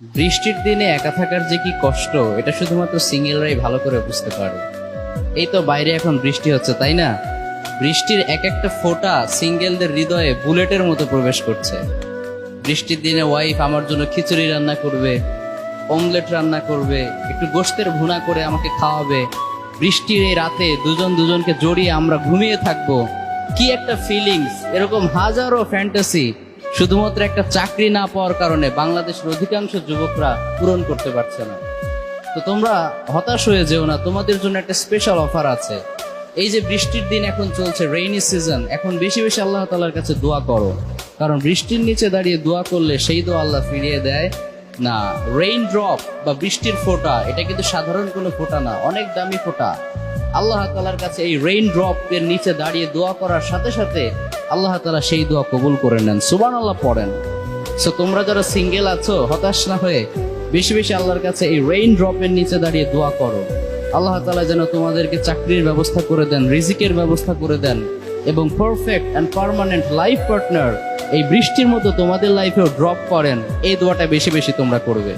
বৃষ্টির দিনে একা থাকার যে কি কষ্ট, এটা শুধুমাত্র সিঙ্গেলরাই ভালো করে বুঝতে পারে। এই তো বাইরে এখন বৃষ্টি হচ্ছে, তাই না? বৃষ্টির এক একটা ফোঁটা সিঙ্গেলদের হৃদয়ে বুলেটের মতো প্রবেশ করছে। বৃষ্টির দিনে ওয়াইফ আমার জন্য খিচুড়ি রান্না করবে অমলেট রান্না করবে, একটু গোস্তের ভুনা করে আমাকে খাওয়াবে। বৃষ্টির এই রাতে দুজন দুজনকে জড়িয়ে আমরা ঘুমিয়ে থাকব। কি একটা ফিলিংস এরকম হাজারো ফ্যান্টাসি শুধুমাত্র একটা চাকরি না পাওয়ার কারণে বাংলাদেশের অধিকাংশ যুবকরা পূরণ করতে পারছে না। তো তোমরা হতাশ হয়ে যেও না, তোমাদের জন্য একটা স্পেশাল অফার আছে। এই যে বৃষ্টির দিন এখন চলছে রেইনি সিজন এখন বেশি বেশি আল্লাহ তালার কাছে দোয়া করো। কারণ বৃষ্টির নিচে দাঁড়িয়ে দোয়া করলে সেই দোয়া আল্লাহ ফিরিয়ে দেয়। না রেইন ড্রপ বা বৃষ্টির ফোঁটা, এটা কিন্তু সাধারণ কোনো ফোঁটা না, অনেক দামি ফোঁটা। আল্লাহ তালার কাছে এই রেইন ড্রপ এর নিচে দাঁড়িয়ে দোয়া করার সাথে সাথে আল্লাহ তালা সেই দোয়া কবুল করে নেন। সুবান আল্লাহ পড়েন। সো তোমরা যারা সিঙ্গেল আছো, হতাশ না হয়ে বেশি বেশি আল্লাহর কাছে এই রেইন ড্রপের নিচে দাঁড়িয়ে দোয়া করো। আল্লাহ তালা যেন তোমাদেরকে চাকরির ব্যবস্থা করে দেন, রিজিকের ব্যবস্থা করে দেন এবং perfect and permanent life partner এই বৃষ্টির মতো তোমাদের লাইফেও ড্রপ করেন। এই দোয়াটা বেশি বেশি তোমরা করবে।